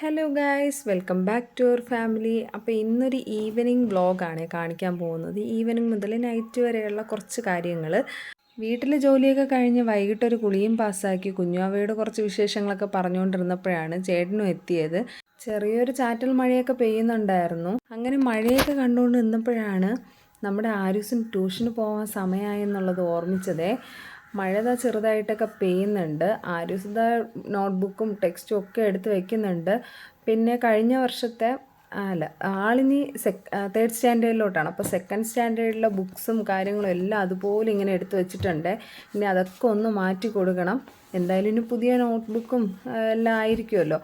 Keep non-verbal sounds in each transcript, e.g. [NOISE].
Hello guys welcome back to our family അപ്പോൾ ഇന്നൊരു evening വ്ളോഗാണ് കാണിക്കാൻ പോകുന്നത്. ഈവനിങ് മുതൽ നൈറ്റ് വരെയുള്ള കുറച്ച് കാര്യങ്ങൾ വീട്ടിൽ ജോലിയൊക്കെ കഴിഞ്ഞ് വൈകിട്ടൊരു കുളിയും പാസ്സാക്കി കുഞ്ഞാവയുടെ കുറച്ച് വിശേഷങ്ങളൊക്കെ പറഞ്ഞുകൊണ്ടിരുന്നപ്പോഴാണ് ചേട്ടനും എത്തിയത്. ചെറിയൊരു ചാറ്റൽ മഴയൊക്കെ പെയ്യുന്നുണ്ടായിരുന്നു. അങ്ങനെ മഴയൊക്കെ കണ്ടുകൊണ്ട് നിന്നപ്പോഴാണ് നമ്മുടെ ആരുസിന് ട്യൂഷന് പോകാൻ സമയമായെന്നുള്ളത് ഓർമ്മിച്ചതേ. മഴ ചെറുതായിട്ടൊക്കെ പെയ്യുന്നുണ്ട്. ആരുസ് നോട്ട്ബുക്കും ടെക്സ്റ്റും ഒക്കെ എടുത്ത് വെക്കുന്നുണ്ട്. പിന്നെ കഴിഞ്ഞ വർഷത്തെ അല്ല ആളിനി സെക് തേർഡ് സ്റ്റാൻഡേർഡിലോട്ടാണ്. അപ്പോൾ സെക്കൻഡ് സ്റ്റാൻഡേർഡിലെ ബുക്സും കാര്യങ്ങളും എല്ലാം അതുപോലെ ഇങ്ങനെ എടുത്ത് വെച്ചിട്ടുണ്ട്. ഇനി അതൊക്കെ ഒന്ന് മാറ്റി കൊടുക്കണം. എന്തായാലും ഇനി പുതിയ നോട്ട്ബുക്കും എല്ലാം ആയിരിക്കുമല്ലോ.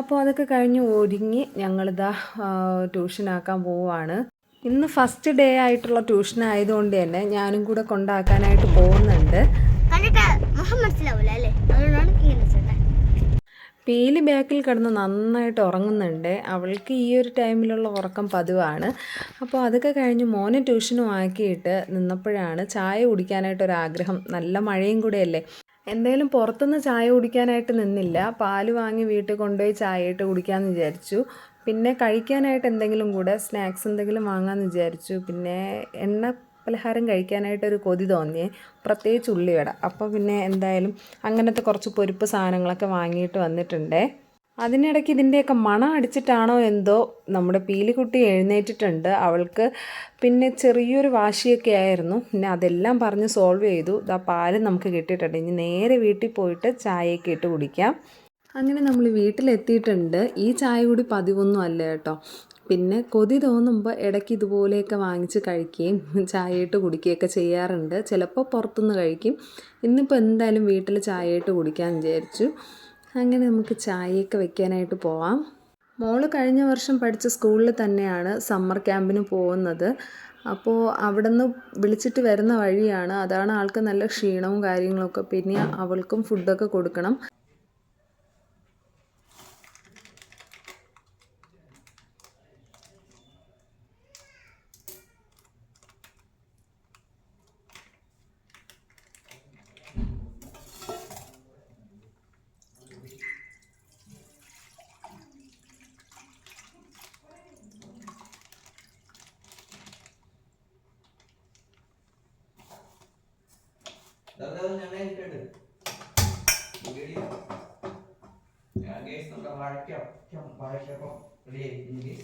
അപ്പോൾ അതൊക്കെ കഴിഞ്ഞ് ഒരുങ്ങി ഞങ്ങളിതാ ട്യൂഷനാക്കാൻ പോവുകയാണ് ഇന്ന് ഫസ്റ്റ് ഡേ ആയിട്ടുള്ള ട്യൂഷൻ ആയതുകൊണ്ട് തന്നെ ഞാനും കൂടെ കൊണ്ടാക്കാനായിട്ട് പോകുന്നുണ്ട്. പീൽ ബാക്കിൽ കിടന്ന് നന്നായിട്ട് ഉറങ്ങുന്നുണ്ട്. അവൾക്ക് ഈ ഒരു ടൈമിലുള്ള ഉറക്കം പതിവാണ്. അപ്പോൾ അതൊക്കെ കഴിഞ്ഞ് മോനെ ട്യൂഷനും ആക്കിയിട്ട് നിന്നപ്പോഴാണ് ചായ കുടിക്കാനായിട്ടൊരാഗ്രഹം നല്ല മഴയും കൂടെയല്ലേ എന്തായാലും പുറത്തുനിന്ന് ചായ കുടിക്കാനായിട്ട് നിന്നില്ല. പാൽ വാങ്ങി വീട്ടിൽ കൊണ്ടുപോയി ചായ ഇട്ട് കുടിക്കാമെന്ന് വിചാരിച്ചു. പിന്നെ കഴിക്കാനായിട്ട് എന്തെങ്കിലും കൂടെ സ്നാക്സ് എന്തെങ്കിലും വാങ്ങാമെന്ന് വിചാരിച്ചു. പിന്നെ എണ്ണ പലഹാരം കഴിക്കാനായിട്ട് ഒരു കൊതി തോന്നിയേ പ്രത്യേകിച്ച് ഉള്ളിവട. അപ്പോൾ പിന്നെ എന്തായാലും അങ്ങനത്തെ കുറച്ച് പൊരിപ്പ് സാധനങ്ങളൊക്കെ വാങ്ങിയിട്ട് വന്നിട്ടുണ്ടേ. അതിനിടയ്ക്ക് ഇതിന്റെയൊക്കെ മണം അടിച്ചിട്ടാണോ എന്തോ നമ്മുടെ പീലിക്കുട്ടി എഴുന്നേറ്റിട്ടുണ്ട്. അവൾക്ക് പിന്നെ ചെറിയൊരു വാശിയൊക്കെ ആയിരുന്നു. പിന്നെ അതെല്ലാം പറഞ്ഞ് സോൾവ് ചെയ്തു. ഇതാ പാൽ നമുക്ക് കിട്ടിയിട്ടുണ്ട്. ഇനി നേരെ വീട്ടിൽ പോയിട്ട് ചായയൊക്കെ ഇട്ട് കുടിക്കാം. അങ്ങനെ നമ്മൾ വീട്ടിലെത്തിയിട്ടുണ്ട്. ഈ ചായ കൂടി പതിവൊന്നും അല്ല കേട്ടോ. പിന്നെ കൊതി തോന്നുമ്പോൾ ഇടയ്ക്ക് ഇതുപോലെയൊക്കെ വാങ്ങിച്ച് കഴിക്കുകയും ചായയിട്ട് കുടിക്കുകയൊക്കെ ചെയ്യാറുണ്ട്. ചിലപ്പോൾ പുറത്തുനിന്ന് കഴിക്കും. ഇന്നിപ്പോൾ എന്തായാലും വീട്ടിൽ ചായയിട്ട് കുടിക്കാൻ വിചാരിച്ചു. അങ്ങനെ നമുക്ക് ചായയൊക്കെ വെക്കാനായിട്ട് പോവാം. മോൾ കഴിഞ്ഞ വർഷം പഠിച്ച സ്കൂളിൽ തന്നെയാണ് സമ്മർ ക്യാമ്പിന് പോകുന്നത്. അപ്പോൾ അവിടെ നിന്ന് വിളിച്ചിട്ട് വരുന്ന വഴിയാണ്. അതാണ് ആൾക്ക് നല്ല ക്ഷീണവും കാര്യങ്ങളൊക്കെ. പിന്നെ അവൾക്കും ഫുഡൊക്കെ കൊടുക്കണം. ദാദാ [LAUGHS] ഞാൻ ഇട്ടിട്ട് വീഡിയോ ഞാൻ ഗേസ് നമ്മുടെ വഴക്കാം വഴക്കപ്പം റെഡി ആയി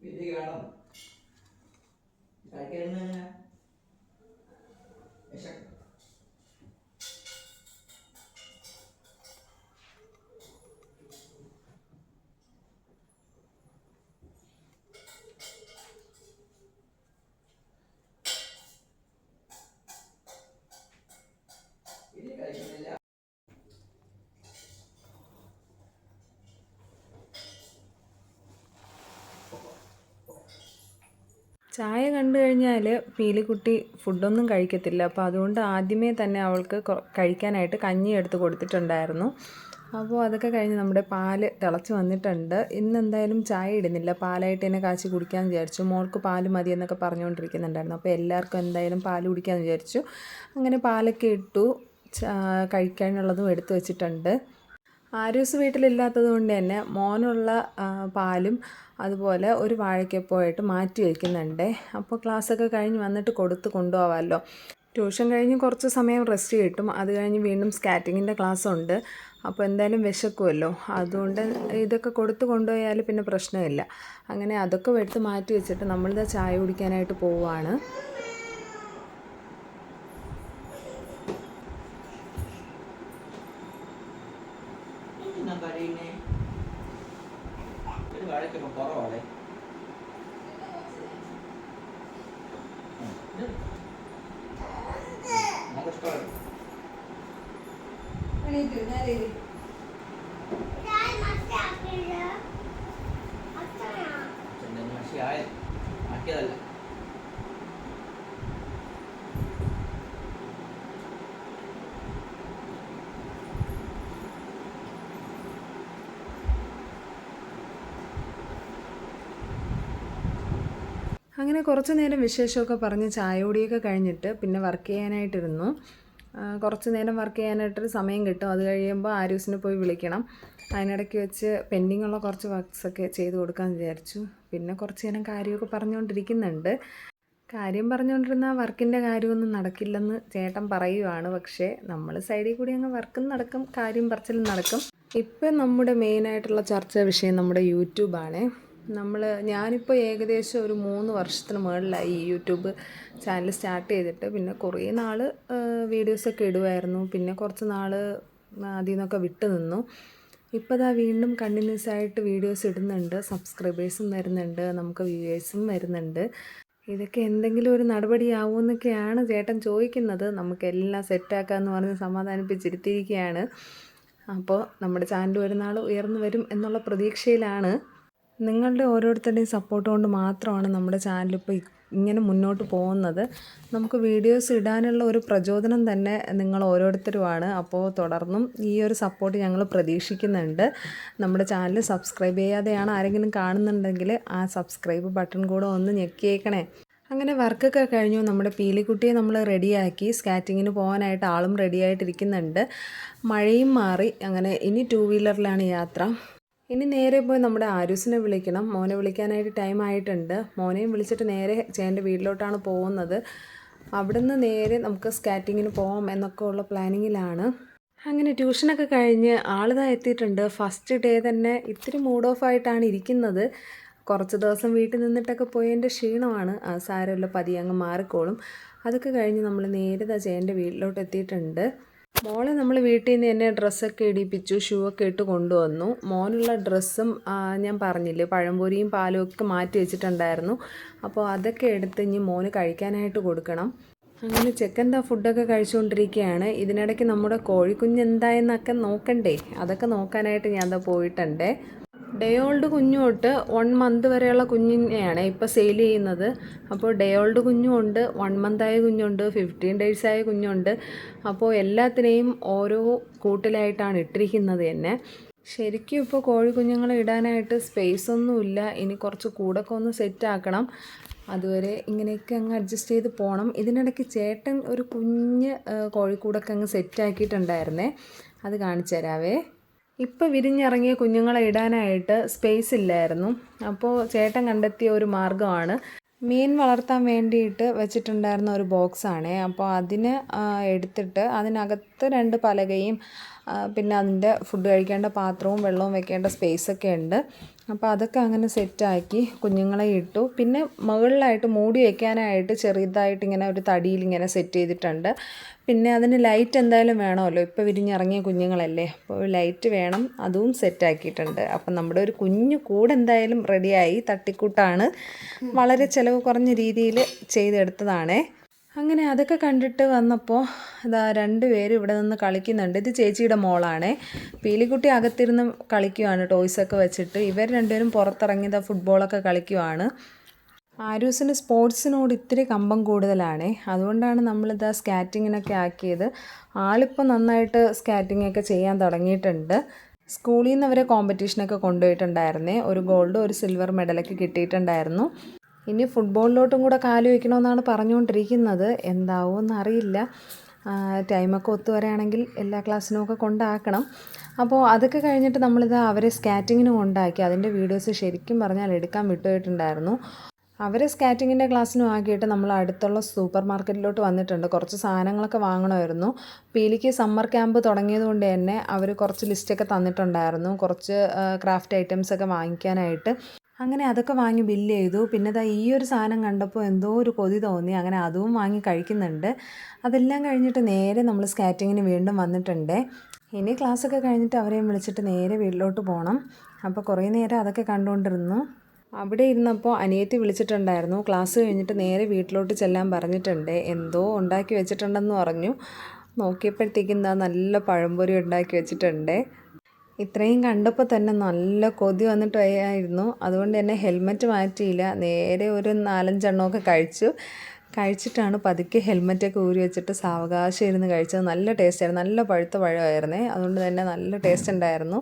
വിധി കാണും കഴിക്കുന്ന ഇത് കഴിക്കുന്നില്ല ചായ കണ്ടു കഴിഞ്ഞാൽ പീലിക്കുട്ടി ഫുഡൊന്നും കഴിക്കത്തില്ല. അപ്പോൾ അതുകൊണ്ട് ആദ്യമേ തന്നെ അവൾക്ക് കഴിക്കാനായിട്ട് കഞ്ഞി എടുത്ത് കൊടുത്തിട്ടുണ്ടായിരുന്നു. അപ്പോൾ അതൊക്കെ കഴിഞ്ഞ് നമ്മുടെ പാൽ തിളച്ച് വന്നിട്ടുണ്ട്. ഇന്ന് എന്തായാലും ചായ ഇടുന്നില്ല. പാലായിട്ട് തന്നെ കാച്ചി കുടിക്കാമെന്ന് വിചാരിച്ചു. മോൾക്ക് പാൽ മതി എന്നൊക്കെ പറഞ്ഞുകൊണ്ടിരിക്കുന്നുണ്ടായിരുന്നു. അപ്പോൾ എല്ലാവർക്കും എന്തായാലും പാൽ കുടിക്കാമെന്ന് വിചാരിച്ചു. അങ്ങനെ പാലൊക്കെ ഇട്ടു. കഴിക്കാനുള്ളതും എടുത്തു വെച്ചിട്ടുണ്ട്. ആരൂസ് വീട്ടിലില്ലാത്തത് കൊണ്ട് തന്നെ മോനുള്ള പാലും അതുപോലെ ഒരു വാഴയ്ക്കപ്പോയിട്ട് മാറ്റി വയ്ക്കുന്നുണ്ട് അപ്പോൾ ക്ലാസ്സൊക്കെ കഴിഞ്ഞ് വന്നിട്ട് കൊടുത്ത് കൊണ്ടുപോകാമല്ലോ ട്യൂഷൻ കഴിഞ്ഞ് കുറച്ച് സമയം റെസ്റ്റ് കിട്ടും. അത് കഴിഞ്ഞ് വീണ്ടും സ്കാറ്റിങ്ങിന്റെ ക്ലാസ് ഉണ്ട് അപ്പോൾ എന്തായാലും വിശക്കുമല്ലോ. അതുകൊണ്ട് ഇതൊക്കെ കൊടുത്ത് കൊണ്ടുപോയാൽ പിന്നെ പ്രശ്നമില്ല. അങ്ങനെ അതൊക്കെ എടുത്ത് മാറ്റി വെച്ചിട്ട് നമ്മളിത് ചായ കുടിക്കാനായിട്ട് പോവുകയാണ് എന്തിനാ കഴിയുന്നേ ഒരു വാഴയ്ക്കൊപ്പം കുറവാളെ നമുക്ക് ഇഷ്ടമാണ് അങ്ങനെ കുറച്ച് നേരം വിശേഷമൊക്കെ പറഞ്ഞ് ചായയോടിയൊക്കെ കഴിഞ്ഞിട്ട് പിന്നെ വർക്ക് ചെയ്യാനായിട്ടിരുന്നു. ആ, കുറച്ച് നേരം വർക്ക് ചെയ്യാനായിട്ടൊരു സമയം കിട്ടും. അത് കഴിയുമ്പോൾ ആരൂസിനെ പോയി വിളിക്കണം. അതിനിടയ്ക്ക് വെച്ച് പെൻഡിങ് ഉള്ള കുറച്ച് വർക്ക്സൊക്കെ ചെയ്ത് കൊടുക്കാൻ വിചാരിച്ചു. പിന്നെ കുറച്ച് നേരം കാര്യമൊക്കെ പറഞ്ഞുകൊണ്ടിരിക്കുന്നുണ്ട് കാര്യം പറഞ്ഞുകൊണ്ടിരുന്ന വർക്കിന്റെ കാര്യമൊന്നും നടക്കില്ലെന്ന് ചേട്ടൻ പറയുവാണ്. പക്ഷേ നമ്മൾ സൈഡിൽ കൂടി അങ്ങ് വർക്കും നടക്കും കാര്യം പറച്ചിലും നടക്കും. ഇപ്പം നമ്മുടെ മെയിനായിട്ടുള്ള ചർച്ചാ വിഷയം നമ്മുടെ യൂട്യൂബാണ്. നമ്മൾ ഞാനിപ്പോൾ ഏകദേശം ഒരു മൂന്ന് വർഷത്തിന് മുകളിലായി ഈ യൂട്യൂബ് ചാനൽ സ്റ്റാർട്ട് ചെയ്തിട്ട്. പിന്നെ കുറേ നാൾ വീഡിയോസൊക്കെ ഇടുമായിരുന്നു പിന്നെ കുറച്ച് നാൾ അതിൽ നിന്നൊക്കെ വിട്ടു നിന്നു. ഇപ്പോൾ ദാ വീണ്ടും കണ്ടിന്യൂസ് ആയിട്ട് വീഡിയോസ് ഇടുന്നുണ്ട്. സബ്സ്ക്രൈബേഴ്സും വരുന്നുണ്ട്. നമുക്ക് വ്യൂവേഴ്സും വരുന്നുണ്ട്. ഇതൊക്കെ എന്തെങ്കിലും ഒരു നടപടിയാവുമെന്നൊക്കെയാണ് ചേട്ടൻ ചോദിക്കുന്നത്. നമുക്കെല്ലാം സെറ്റാക്കാമെന്ന് പറഞ്ഞ് സമാധാനിപ്പിച്ചിരുത്തിയിരിക്കുകയാണ് അപ്പോൾ നമ്മുടെ ചാനൽ ഒരു നാൾ ഉയർന്നു വരും എന്നുള്ള പ്രതീക്ഷയിലാണ്. നിങ്ങളുടെ ഓരോരുത്തരുടെയും സപ്പോർട്ട് കൊണ്ട് മാത്രമാണ് നമ്മുടെ ചാനൽ ഇപ്പോൾ ഇങ്ങനെ മുന്നോട്ട് പോകുന്നത്. നമുക്ക് വീഡിയോസ് ഇടാനുള്ള ഒരു പ്രചോദനം തന്നെ നിങ്ങൾ ഓരോരുത്തരുമാണ്. അപ്പോൾ തുടർന്നും ഈ ഒരു സപ്പോർട്ട് ഞങ്ങൾ പ്രതീക്ഷിക്കുന്നുണ്ട്. നമ്മുടെ ചാനൽ സബ്സ്ക്രൈബ് ചെയ്യാതെയാണ് ആരെങ്കിലും കാണുന്നുണ്ടെങ്കിൽ ആ സബ്സ്ക്രൈബ് ബട്ടൺ കൂടെ ഒന്ന് ഞെക്കിയേക്കണേ. അങ്ങനെ വർക്കൊക്കെ കഴിഞ്ഞു. നമ്മുടെ പീലിക്കുട്ടിയെ നമ്മൾ റെഡിയാക്കി സ്കാറ്റിങ്ങിന് പോകാനായിട്ട് ആളും റെഡിയായിട്ടിരിക്കുന്നുണ്ട് മഴയും മാറി. അങ്ങനെ ഇനി ടൂ വീലറിലാണ് യാത്ര. ഇനി നേരെ പോയി നമ്മുടെ ആരൂസിനെ വിളിക്കണം. മോനെ വിളിക്കാനായിട്ട് ടൈം ആയിട്ടുണ്ട്. മോനെയും വിളിച്ചിട്ട് നേരെ ചേട്ടന്റെ വീട്ടിലോട്ടാണ് പോകുന്നത്. അവിടുന്ന് നേരെ നമുക്ക് സ്കാറ്റിങ്ങിന് പോകാം എന്നൊക്കെ ഉള്ള പ്ലാനിങ്ങിലാണ് അങ്ങനെ ട്യൂഷനൊക്കെ കഴിഞ്ഞ് ആളിതാ എത്തിയിട്ടുണ്ട്. ഫസ്റ്റ് ഡേ തന്നെ ഇത്തിരി മൂഡ് ഓഫ് ആയിട്ടാണ് ഇരിക്കുന്നത്. കുറച്ച് ദിവസം വീട്ടിൽ നിന്നിട്ടൊക്കെ പോയതിന്റെ ക്ഷീണമാണ്. ആ സാരമില്ല പതിയെ അങ്ങ് മാറിക്കോളും. അതൊക്കെ കഴിഞ്ഞ് നമ്മൾ നേരെ ചേന്റെ വീട്ടിലോട്ട് എത്തിയിട്ടുണ്ട്. മോളെ നമ്മൾ വീട്ടിൽ നിന്ന് തന്നെ ഡ്രസ്സൊക്കെ ഇടിപ്പിച്ചു ഷൂ ഒക്കെ ഇട്ട് കൊണ്ടുവന്നു. മോനുള്ള ഡ്രസ്സും ഞാൻ പറഞ്ഞില്ലേ പഴംപൊരിയും പാലും ഒക്കെ മാറ്റി വെച്ചിട്ടുണ്ടായിരുന്നു. അപ്പോൾ അതൊക്കെ എടുത്ത് ഇനി മോന് കഴിക്കാനായിട്ട് കൊടുക്കണം. അങ്ങനെ ചെക്കന്റെ ഫുഡൊക്കെ കഴിച്ചുകൊണ്ടിരിക്കുകയാണ്. ഇതിനിടയ്ക്ക് നമ്മുടെ കോഴിക്കുഞ്ഞ് എന്തായെന്നൊക്കെ നോക്കണ്ടേ? അതൊക്കെ നോക്കാനായിട്ട് ഞാൻ ദാ പോയിട്ടുണ്ട്. ഡേ ഓൾഡ് കുഞ്ഞു തൊട്ട് വൺ മന്ത് വരെയുള്ള കുഞ്ഞിനെയാണ് ഇപ്പോൾ സെയിൽ ചെയ്യുന്നത്. അപ്പോൾ ഡേ ഓൾഡ് കുഞ്ഞുമുണ്ട് വൺ മന്തായ കുഞ്ഞുണ്ട് ഫിഫ്റ്റീൻ ഡേയ്സ് ആയ കുഞ്ഞുണ്ട് അപ്പോൾ എല്ലാത്തിനെയും ഓരോ കൂട്ടിലായിട്ടാണ് ഇട്ടിരിക്കുന്നത് തന്നെ. ശരിക്കും ഇപ്പോൾ കോഴിക്കുഞ്ഞുങ്ങളെ ഇടാനായിട്ട് സ്പേസ് ഒന്നുമില്ല ഇനി കുറച്ച് കൂടൊക്കെ ഒന്ന് സെറ്റ് ആക്കണം. അതുവരെ ഇങ്ങനെയൊക്കെ അങ്ങ് അഡ്ജസ്റ്റ് ചെയ്ത് പോകണം ഇതിനിടയ്ക്ക് ചേട്ടൻ ഒരു കുഞ്ഞ് കോഴിക്കൂടൊക്കെ അങ്ങ് സെറ്റ് ആക്കിയിട്ടുണ്ടായിരുന്നേ. അത് കാണിച്ചു തരാവേ. ഇപ്പോൾ വിരിഞ്ഞിറങ്ങിയ കുഞ്ഞുങ്ങളെ ഇടാനായിട്ട് സ്പേസ് ഇല്ലായിരുന്നു. അപ്പോൾ ചേട്ടൻ കണ്ടെത്തിയ ഒരു മാർഗമാണ്. മീൻ വളർത്താൻ വേണ്ടിയിട്ട് വെച്ചിട്ടുണ്ടായിരുന്ന ഒരു ബോക്സാണേ അപ്പോൾ അതിന് എടുത്തിട്ട് അതിനകത്ത് രണ്ട് പലകയും പിന്നെ അതിന്റെ ഫുഡ് കഴിക്കേണ്ട പാത്രവും വെള്ളവും വെക്കേണ്ട സ്പേസൊക്കെ ഉണ്ട്. അപ്പോൾ അതൊക്കെ അങ്ങനെ സെറ്റാക്കി കുഞ്ഞുങ്ങളെ ഇട്ടു. പിന്നെ മുകളിലായിട്ട് മൂടി വയ്ക്കാനായിട്ട് ചെറിയതായിട്ട് ഇങ്ങനെ ഒരു തടിയിൽ ഇങ്ങനെ സെറ്റ് ചെയ്തിട്ടുണ്ട്. പിന്നെ അതിന് ലൈറ്റ് എന്തായാലും വേണമല്ലോ. ഇപ്പോൾ വിരിഞ്ഞിറങ്ങിയ കുഞ്ഞുങ്ങളല്ലേ. അപ്പോൾ ലൈറ്റ് വേണം. അതും സെറ്റാക്കിയിട്ടുണ്ട് അപ്പം നമ്മുടെ ഒരു കുഞ്ഞു കൂട് എന്തായാലും റെഡിയായി തട്ടിക്കൂട്ടാണ്. വളരെ ചിലവ് കുറഞ്ഞ രീതിയിൽ ചെയ്തെടുത്തതാണേ. അങ്ങനെ അതൊക്കെ കണ്ടിട്ട് വന്നപ്പോൾ ഇതാ രണ്ട് പേര് ഇവിടെ നിന്ന് കളിക്കുന്നുണ്ട്. ഇത് ചേച്ചിയുടെ മോളാണേ. പീലിക്കുട്ടി അകത്തിരുന്ന് കളിക്കുവാണ് ടോയ്സൊക്കെ വെച്ചിട്ട്. ഇവർ രണ്ടുപേരും പുറത്തിറങ്ങിയത് ഫുട്ബോളൊക്കെ കളിക്കുവാണ്. ആരൂസിന് സ്പോർട്സിനോട് ഇത്തിരി കമ്പം കൂടുതലാണേ. അതുകൊണ്ടാണ് നമ്മളിത് സ്കാറ്റിങ്ങിനൊക്കെ ആക്കിയത്. ആളിപ്പോൾ നന്നായിട്ട് സ്കാറ്റിംഗ് ഒക്കെ ചെയ്യാൻ തുടങ്ങിയിട്ടുണ്ട്. സ്കൂളിൽ നിന്ന് അവരെ കോമ്പറ്റീഷനൊക്കെ കൊണ്ടുപോയിട്ടുണ്ടായിരുന്നേ. ഒരു ഗോൾഡ് ഒരു സിൽവർ മെഡലൊക്കെ കിട്ടിയിട്ടുണ്ടായിരുന്നു. ഇനി ഫുട്ബോളിലോട്ടും കൂടെ കാൽ വയ്ക്കണമെന്നാണ് പറഞ്ഞുകൊണ്ടിരിക്കുന്നത്. എന്താവുമെന്ന് അറിയില്ല ടൈമൊക്കെ ഒത്തു വരികയാണെങ്കിൽ എല്ലാ ക്ലാസ്സിനും ഒക്കെ കൊണ്ടാക്കണം. അപ്പോൾ അതൊക്കെ കഴിഞ്ഞിട്ട് നമ്മളിത് അവരെ സ്കാറ്റിങ്ങിന് കൊണ്ടാക്കി. അതിന്റെ വീഡിയോസ് ശരിക്കും പറഞ്ഞാൽ എടുക്കാൻ വിട്ടുപോയിട്ടുണ്ടായിരുന്നു. അവരെ സ്കാറ്റിങ്ങിന്റെ ക്ലാസ്സിനും ആക്കിയിട്ട് നമ്മൾ അടുത്തുള്ള സൂപ്പർ മാർക്കറ്റിലോട്ട് വന്നിട്ടുണ്ട്. കുറച്ച് സാധനങ്ങളൊക്കെ വാങ്ങണമായിരുന്നു. പീലിക്ക് സമ്മർ ക്യാമ്പ് തുടങ്ങിയതുകൊണ്ട് തന്നെ അവർ കുറച്ച് ലിസ്റ്റൊക്കെ തന്നിട്ടുണ്ടായിരുന്നു. കുറച്ച് ക്രാഫ്റ്റ് ഐറ്റംസൊക്കെ വാങ്ങിക്കാനായിട്ട്. അങ്ങനെ അതൊക്കെ വാങ്ങി ബില്ല് ചെയ്തു. പിന്നെ ദാ ഈ ഒരു സാധനം കണ്ടപ്പോൾ എന്തോ ഒരു കൊതി തോന്നി. അങ്ങനെ അതും വാങ്ങി കഴിക്കുന്നുണ്ട്. അതെല്ലാം കഴിഞ്ഞിട്ട് നേരെ നമ്മൾ സ്കാറ്റിങ്ങിന് വീണ്ടും വന്നിട്ടുണ്ട്. ഇനി ക്ലാസ്സൊക്കെ കഴിഞ്ഞിട്ട് അവരെയും വിളിച്ചിട്ട് നേരെ വീട്ടിലോട്ട് പോകണം അപ്പോൾ കുറേ നേരം അതൊക്കെ കണ്ടുകൊണ്ടിരുന്നു. അവിടെ ഇരുന്നപ്പോൾ അനിയത്തി വിളിച്ചിട്ടുണ്ടായിരുന്നു. ക്ലാസ് കഴിഞ്ഞിട്ട് നേരെ വീട്ടിലോട്ട് ചെല്ലാൻ പറഞ്ഞിട്ടുണ്ട്. എന്തോ ഉണ്ടാക്കി വെച്ചിട്ടുണ്ടെന്ന് പറഞ്ഞു. നോക്കിയപ്പോഴത്തേക്കും എന്താ നല്ല പഴംപൊരി ഉണ്ടാക്കി വെച്ചിട്ടുണ്ട്. ഇത്രയും കണ്ടപ്പോൾ തന്നെ നല്ല കൊതി വന്നിട്ട് വയ്യായിരുന്നു അതുകൊണ്ട് തന്നെ ഹെൽമെറ്റ് മാറ്റിയില്ല. നേരെ ഒരു നാലഞ്ചെണ്ണമൊക്കെ കഴിച്ചു. കഴിച്ചിട്ടാണ് പതുക്കെ ഹെൽമെറ്റൊക്കെ ഊരി വെച്ചിട്ട് സാവകാശം ഇരുന്ന് കഴിച്ചത്. നല്ല ടേസ്റ്റായിരുന്നു നല്ല പഴുത്ത പഴമായിരുന്നേ. അതുകൊണ്ട് തന്നെ നല്ല ടേസ്റ്റ് ഉണ്ടായിരുന്നു.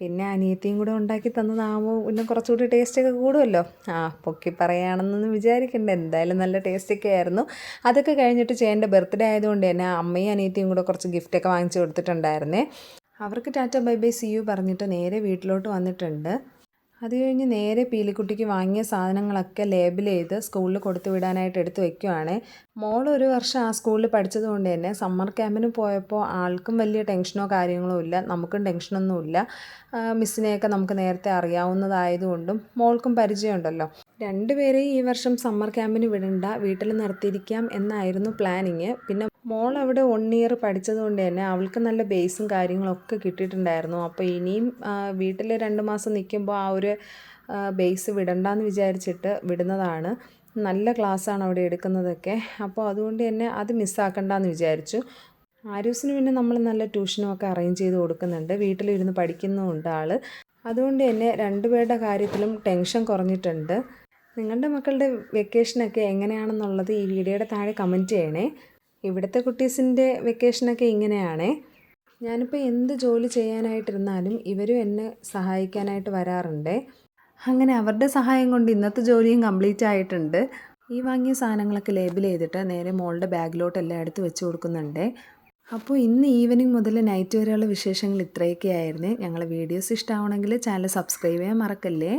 പിന്നെ അനിയത്തിയും കൂടെ ഉണ്ടാക്കി തന്നതാകുമ്പോൾ പിന്നെ കുറച്ചുകൂടി ടേസ്റ്റൊക്കെ കൂടുമല്ലോ. ആ പൊക്കി പറയുകയാണെന്നൊന്നും വിചാരിക്കണ്ട. എന്തായാലും നല്ല ടേസ്റ്റൊക്കെ ആയിരുന്നു. അതൊക്കെ കഴിഞ്ഞിട്ട് ചേന്റെ ബർത്ത്ഡേ ആയതുകൊണ്ട് തന്നെ അമ്മയും അനിയത്തിയും കൂടെ കുറച്ച് ഗിഫ്റ്റൊക്കെ വാങ്ങിച്ചു കൊടുത്തിട്ടുണ്ടായിരുന്നേ. അവർക്ക് tata bye bye see you പറഞ്ഞിട്ട് നേരെ വീട്ടിലോട്ട് വന്നിട്ടുണ്ട്. അത് കഴിഞ്ഞ് നേരെ പീലിക്കുട്ടിക്ക് വാങ്ങിയ സാധനങ്ങളൊക്കെ ലേബിൾ ചെയ്ത് സ്കൂളിൽ കൊടുത്തു വിടാനായിട്ട് എടുത്ത് വെക്കുവാണ്. മോൾ ഒരു വർഷം ആ സ്കൂളിൽ പഠിച്ചതുകൊണ്ട് തന്നെ സമ്മർ ക്യാമ്പിന് പോയപ്പോൾ ആൾക്കും വലിയ ടെൻഷനോ കാര്യങ്ങളോ ഇല്ല. നമുക്കും ടെൻഷനൊന്നുമില്ല മിസ്സിനെയൊക്കെ നമുക്ക് നേരത്തെ അറിയാവുന്നതായതുകൊണ്ടും മോൾക്കും പരിചയമുണ്ടല്ലോ. രണ്ടുപേരെയും ഈ വർഷം സമ്മർ ക്യാമ്പിന് വിടണ്ട വീട്ടിൽ നിർത്തിയിരിക്കാം എന്നായിരുന്നു പ്ലാനിങ്. പിന്നെ മോൾ അവിടെ വൺ ഇയർ പഠിച്ചതുകൊണ്ട് തന്നെ അവൾക്ക് നല്ല ബേസും കാര്യങ്ങളൊക്കെ കിട്ടിയിട്ടുണ്ടായിരുന്നു. അപ്പോൾ ഇനിയും വീട്ടിൽ രണ്ട് മാസം നിൽക്കുമ്പോൾ ആ ഒരു ബേസ് വിടണ്ടെന്ന് വിചാരിച്ചിട്ട് വിടുന്നതാണ്. നല്ല ക്ലാസ്സാണ് അവിടെ എടുക്കുന്നതൊക്കെ. അപ്പോൾ അതുകൊണ്ട് തന്നെ അത് മിസ്സാക്കണ്ടെന്ന് വിചാരിച്ചു. ആരൂസിന് പിന്നെ നമ്മൾ നല്ല ട്യൂഷനും ഒക്കെ അറേഞ്ച് ചെയ്ത് കൊടുക്കുന്നുണ്ട്. വീട്ടിലിരുന്ന് പഠിക്കുന്നുമുണ്ട് ആൾ അതുകൊണ്ട് തന്നെ രണ്ടുപേരുടെ കാര്യത്തിലും ടെൻഷൻ കുറഞ്ഞിട്ടുണ്ട്. നിങ്ങളുടെ മക്കളുടെ വെക്കേഷനൊക്കെ എങ്ങനെയാണെന്നുള്ളത് ഈ വീഡിയോയുടെ താഴെ കമന്റ് ചെയ്യണേ. ഇവിടുത്തെ കുട്ടീസിന്റെ വെക്കേഷനൊക്കെ ഇങ്ങനെയാണേ. ഞാനിപ്പോൾ എന്ത് ജോലി ചെയ്യാനായിട്ടിരുന്നാലും ഇവരും എന്നെ സഹായിക്കാനായിട്ട് വരാറുണ്ട്. അങ്ങനെ അവരുടെ സഹായം കൊണ്ട് ഇന്നത്തെ ജോലിയും കംപ്ലീറ്റ് ആയിട്ടുണ്ട്. ഈ വാങ്ങിയ സാധനങ്ങളൊക്കെ ലേബിൾ ചെയ്തിട്ട് നേരെ മോളുടെ ബാഗിലോട്ട് എല്ലാം എടുത്ത് വെച്ച് കൊടുക്കുന്നുണ്ട്. അപ്പോൾ ഇന്ന് ഈവനിങ് മുതൽ നൈറ്റ് വരെയുള്ള വിശേഷങ്ങൾ ഇത്രയൊക്കെ ആയിരുന്നു ഞങ്ങളെ വീഡിയോസ് ഇഷ്ടമാവണമെങ്കിൽ ചാനൽ സബ്സ്ക്രൈബ് ചെയ്യാൻ മറക്കല്ലേ?